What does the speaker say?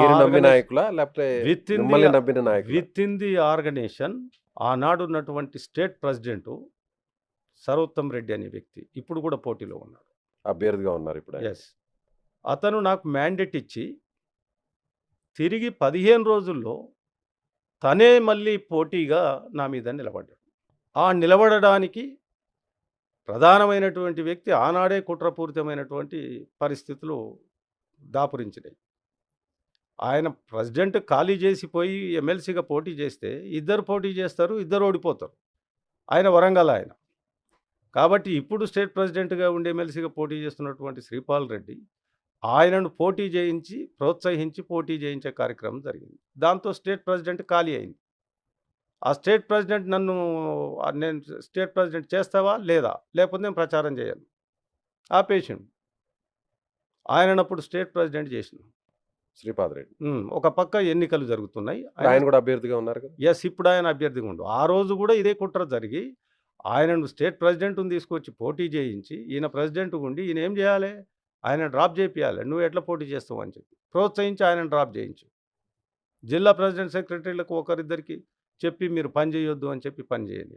మీరు నమ్మిన Organization- నాయకులా? లేకపోతే విత్ ఇన్ మిమ్మల్ని నమ్మిన నాయకులు? విత్ ఇన్ ది ఆర్గనైజేషన్ ఆనాడు ఉన్నటువంటి స్టేట్ ప్రెసిడెంట్ సర్వోత్తమ్ రెడ్డి అనే వ్యక్తి ఇప్పుడు కూడా పోటీలో ఉన్నాడు. అభ్యర్థిగా ఉన్నారు ఇప్పుడు. ఎస్ అతను నాకు మ్యాండేట్ ఇచ్చి తిరిగి పదిహేను రోజుల్లో తనే మళ్ళీ పోటీగా నా మీద నిలబడ్డాడు. ఆ నిలబడడానికి ప్రధానమైనటువంటి వ్యక్తి ఆనాడే కుట్రపూరితమైనటువంటి పరిస్థితులు దాపురించినాయి. ఆయన ప్రెసిడెంట్ ఖాళీ చేసిపోయి ఎమ్మెల్సీగా పోటీ చేస్తే ఇద్దరు పోటీ చేస్తారు ఇద్దరు ఓడిపోతారు. ఆయన వరంగల్ ఆయన. కాబట్టి ఇప్పుడు స్టేట్ ప్రెసిడెంట్గా ఉండి ఎమ్మెల్సీగా పోటీ చేస్తున్నటువంటి శ్రీపాల్ రెడ్డి ఆయనను పోటీ చేయించి ప్రోత్సహించి పోటీ చేయించే కార్యక్రమం జరిగింది. దాంతో స్టేట్ ప్రెసిడెంట్ ఖాళీ అయింది. ఆ స్టేట్ ప్రెసిడెంట్ నన్ను నేను స్టేట్ ప్రెసిడెంట్ చేస్తావా లేదా? లేకపోతే నేను ప్రచారం చేయను. ఆ పేషెంట్ ఆయనప్పుడు స్టేట్ ప్రెసిడెంట్ చేసినాను శ్రీపాద్ రెడ్డి. ఒక పక్క ఎన్నికలు జరుగుతున్నాయి. ఆయన కూడా అభ్యర్థిగా ఉన్నారు కదా? ఎస్ ఇప్పుడు ఆయన అభ్యర్థిగా ఉండు. ఆ రోజు కూడా ఇదే కుట్ర జరిగి ఆయనను స్టేట్ ప్రెసిడెంట్ని తీసుకొచ్చి పోటీ చేయించి ఈయన ప్రెసిడెంట్ ఉండి ఈయన ఏం చేయాలి? ఆయన డ్రాప్ చేపియాలి. నువ్వు ఎట్లా పోటీ చేస్తావు అని చెప్పి ప్రోత్సహించి ఆయన డ్రాప్ చేయించు. జిల్లా ప్రెసిడెంట్ సెక్రటరీలకు ఒకరిద్దరికి చెప్పి మీరు పని చేయొద్దు అని చెప్పి పని చేయండి